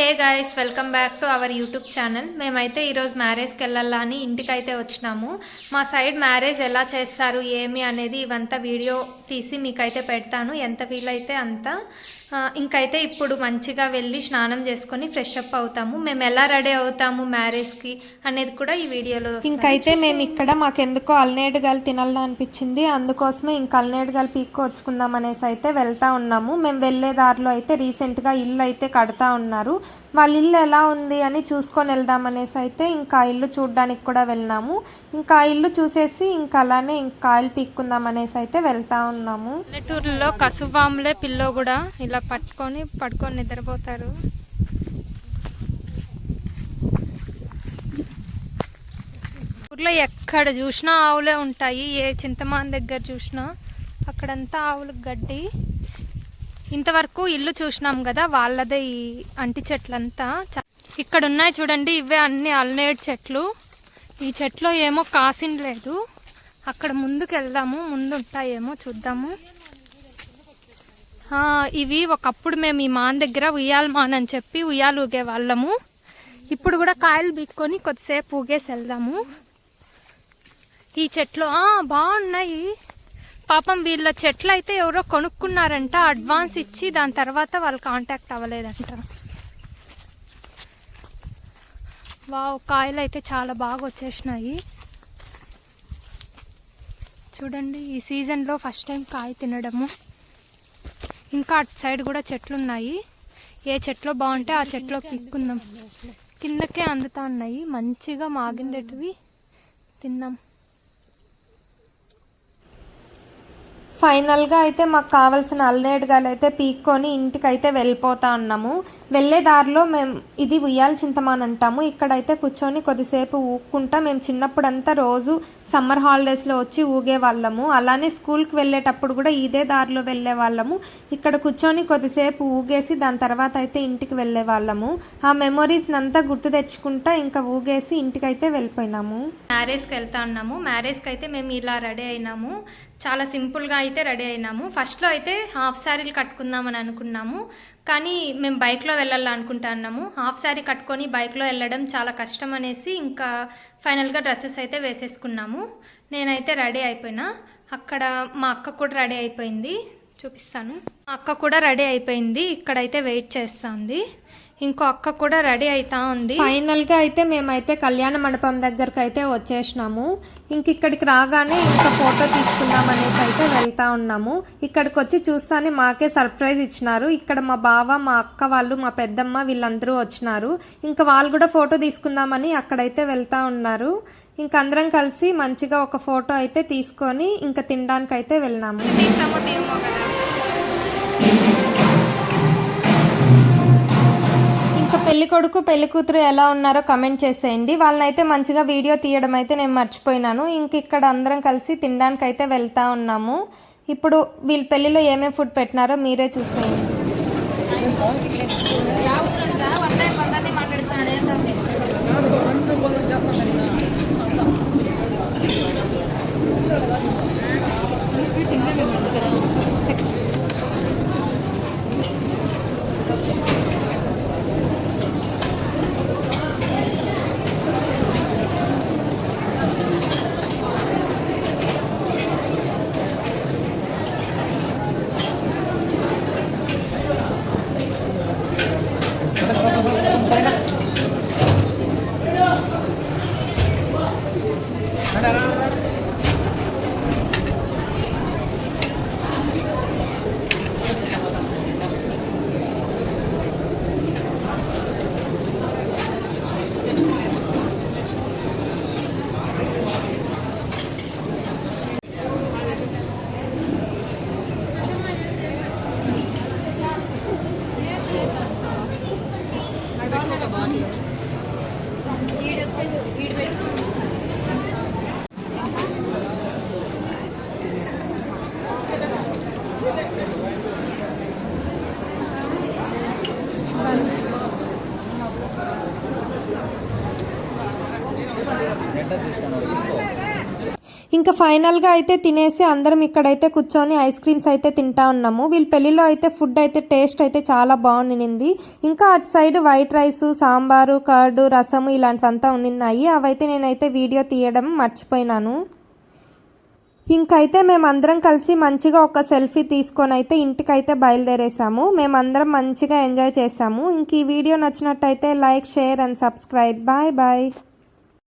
Hey guys welcome back to our YouTube channel. మేమైతే ఈరోజు మ్యారేజ్కి వెళ్ళాలని ఇంటికైతే వచ్చినాము. మా సైడ్ మ్యారేజ్ ఎలా చేస్తారు ఏమి అనేది ఇవంతా వీడియో తీసి మీకైతే పెడతాను. ఎంత వీలైతే అంత. ఇంకైతే ఇప్పుడు మంచిగా వెళ్ళి స్నానం చేసుకొని ఫ్రెష్ అప్ అవుతాము. మేము ఎలా రెడీ అవుతాము మ్యారేజ్కి అనేది కూడా ఈ వీడియోలో ఇంకైతే మేము ఇక్కడ మాకెందుకో అల్నేడుగాలు తినాలని అనిపించింది. అందుకోసమే ఇంక అల్నేడుగాలు పీక్కొచ్చుకుందాం అనేసి అయితే వెళ్తా ఉన్నాము. మేము వెళ్ళే దారిలో అయితే రీసెంట్గా ఇల్లు అయితే కడతా ఉన్నారు. వాళ్ళ ఇల్లు ఎలా ఉంది అని చూసుకొని వెళ్దాం అనేసి అయితే ఇంకా ఇల్లు చూడడానికి కూడా వెళ్ళినాము. ఇంకా ఇల్లు చూసేసి ఇంకా అలానే ఇంకా కాయలు పీక్కుందాం అనేసి అయితే వెళ్తా ఉన్నాము. పల్లెటూరులో కసుబాములే పిల్లో కూడా ఇలా పట్టుకొని పడుకొని నిద్రపోతారు. ఊర్లో ఎక్కడ చూసినా ఆవులే ఉంటాయి. ఏ చింతమాన్ దగ్గర చూసినా అక్కడంతా ఆవులకు గడ్డి. ఇంతవరకు ఇల్లు చూసినాం కదా వాళ్ళదే ఈ అంటి చెట్లంతా. చ- ఇక్కడ ఉన్నాయి చూడండి ఇవే అన్ని అల్నేడు చెట్లు. ఈ చెట్లు ఏమో కాసిండలేదు అక్కడ ముందుకు వెళ్దాము ముందు ఉంటాయేమో చూద్దాము. ఇవి ఒకప్పుడు మేము ఈ మాన్ దగ్గర ఉయ్యాల మాన్ అని చెప్పి ఉయ్యాలు ఊగే వాళ్ళము. ఇప్పుడు కూడా కాయలు బీక్కొని కొద్దిసేపు ఊగేసి వెళ్దాము. ఈ చెట్లు బాగున్నాయి. పాపం వీళ్ళ చెట్లు అయితే ఎవరో కొనుక్కున్నారంట అడ్వాన్స్ ఇచ్చి దాని తర్వాత వాళ్ళు కాంటాక్ట్ అవ్వలేదంట. వావ్ కాయలు అయితే చాలా బాగా వచ్చేసినాయి. చూడండి ఈ సీజన్లో ఫస్ట్ టైం కాయ తినడము. ఇంకా అటు సైడ్ కూడా చెట్లు ఉన్నాయి ఏ చెట్లో బాగుంటే ఆ చెట్లో పిక్కుందాం. కిందకే అందుతా ఉన్నాయి. మంచిగా మాగిండేటివి తిన్నాం. ఫైనల్గా అయితే మాకు కావాల్సిన అల్లేడుగాలు అయితే పీక్కొని ఇంటికి అయితే వెళ్ళిపోతా ఉన్నాము వెళ్ళే దారిలో మేము ఇది ఉయ్యాల చింతమాన్ అంటాము ఇక్కడైతే కూర్చొని కొద్దిసేపు ఊక్కుంటా. మేము చిన్నప్పుడంతా రోజు సమ్మర్ హాలిడేస్లో వచ్చి ఊగే వాళ్ళము. అలానే స్కూల్కి వెళ్ళేటప్పుడు కూడా ఇదే దారిలో వెళ్ళే వాళ్ళము. ఇక్కడ కూర్చొని కొద్దిసేపు ఊగేసి దాని తర్వాత అయితే ఇంటికి వెళ్ళే వాళ్ళము. ఆ మెమొరీస్ని అంతా గుర్తు తెచ్చుకుంటా ఇంకా ఊగేసి ఇంటికైతే వెళ్ళిపోయినాము. మ్యారేజ్కి వెళ్తా ఉన్నాము మ్యారేజ్కి అయితే మేము ఇలా రెడీ అయినాము. చాలా సింపుల్గా అయితే రెడీ అయినాము. ఫస్ట్లో అయితే హాఫ్ శారీలు కట్టుకుందామని అనుకున్నాము. కానీ మేము బైక్లో వెళ్ళాలనుకుంటా అనుకుంటున్నాము హాఫ్ శారీ కట్టుకొని బైక్లో వెళ్ళడం చాలా కష్టం అనేసి ఇంకా ఫైనల్గా డ్రెస్సెస్ అయితే వేసేసుకున్నాము. నేనైతే రెడీ అయిపోయినా. అక్కడ మా అక్క కూడా రెడీ అయిపోయింది. చూపిస్తాను. మా అక్క కూడా రెడీ అయిపోయింది. ఇక్కడైతే వెయిట్ చేస్తుంది. ఇంకో అక్క కూడా రెడీ అవుతా ఉంది. ఫైనల్గా అయితే మేమైతే కళ్యాణ మండపం దగ్గరకు అయితే వచ్చేసినాము. ఇంక ఇక్కడికి రాగానే ఇంకా ఫోటో తీసుకుందాం అనేసి అయితే వెళ్తా ఉన్నాము. ఇక్కడికి వచ్చి చూస్తానే మాకే సర్ప్రైజ్ ఇచ్చినారు. ఇక్కడ మా బావ మా అక్క వాళ్ళు మా పెద్దమ్మ వీళ్ళందరూ వచ్చినారు. ఇంకా వాళ్ళు కూడా ఫోటో తీసుకుందామని అక్కడైతే వెళ్తా ఉన్నారు. ఇంక అందరం కలిసి మంచిగా ఒక ఫోటో అయితే తీసుకొని ఇంకా తినడానికి అయితే వెళ్ళినాము కదా. పెళ్ళి కొడుకు పెళ్ళి కూతురు ఎలా ఉన్నారో కమెంట్ చేసేయండి. వాళ్ళనైతే మంచిగా వీడియో తీయడం అయితే నేను మర్చిపోయినాను. ఇంక ఇక్కడ అందరం కలిసి తినడానికి అయితే వెళ్తా ఉన్నాము. ఇప్పుడు వీళ్ళ పెళ్ళిలో ఏమేమి ఫుడ్ పెట్టినారో మీరే చూసేయండి. తీసుకున్నారు తీసుకో. ఇంకా ఫైనల్గా అయితే తినేసి అందరం ఇక్కడైతే కూర్చొని ఐస్ క్రీమ్స్ అయితే తింటా ఉన్నాము. వీళ్ళ పెళ్ళిలో అయితే ఫుడ్ అయితే టేస్ట్ అయితే చాలా బాగుండింది. ఇంకా అటు side white rice sambar curd రసము ఇలాంటివంతా ఉన్నాయి అవైతే నేనైతే వీడియో తీయడం మర్చిపోయినాను. ఇంకైతే మేమందరం కలిసి మంచిగా ఒక సెల్ఫీ తీసుకొని అయితే ఇంటికైతే బయలుదేరేసాము. మేమందరం మంచిగా ఎంజాయ్ చేసాము. ఇంక ఈ వీడియో నచ్చినట్టయితే like share and subscribe. Bye bye.